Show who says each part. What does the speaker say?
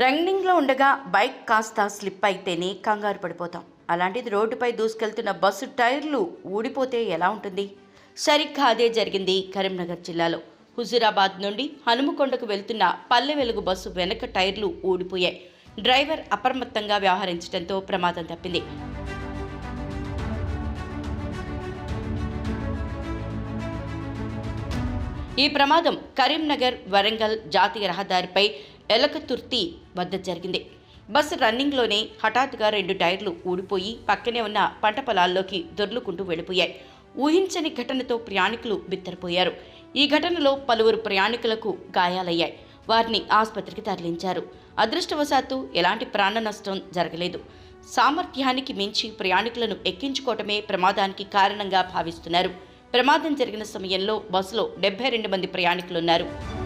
Speaker 1: రన్నింగ్లో ఉండగా బైక్ కాస్త స్లిప్ అయితేనే కంగారు పడిపోతాం. అలాంటిది రోడ్డుపై దూసుకెళ్తున్న బస్సు టైర్లు ఊడిపోతే ఎలా ఉంటుంది? సరిగ్గా అదే జరిగింది కరీంనగర్ జిల్లాలో. హుజూరాబాద్ నుండి హనుమకొండకు వెళ్తున్న పల్లె వెలుగు బస్సు వెనక టైర్లు ఊడిపోయాయి. డ్రైవర్ అప్రమత్తంగా వ్యవహరించడంతో ప్రమాదం తప్పింది. ఈ ప్రమాదం కరీంనగర్ వరంగల్ జాతీయ రహదారిపై ఎలకతుర్తి వద్ద జరిగింది. బస్సు రన్నింగ్లోనే హఠాత్తుగా రెండు టైర్లు ఊడిపోయి పక్కనే ఉన్న పంట పొలాల్లోకి దొర్లుకుంటూ వెళ్ళిపోయాయి. ఊహించని ఘటనతో ప్రయాణికులు బిత్తరపోయారు. ఈ ఘటనలో పలువురు ప్రయాణికులకు గాయాలయ్యాయి. వారిని ఆసుపత్రికి తరలించారు. అదృష్టవశాత్తు ఎలాంటి ప్రాణ నష్టం జరగలేదు. సామర్థ్యానికి మించి ప్రయాణికులను ఎక్కించుకోవటమే ప్రమాదానికి కారణంగా భావిస్తున్నారు. ప్రమాదం జరిగిన సమయంలో బస్సులో డెబ్బై రెండు మంది ప్రయాణికులున్నారు.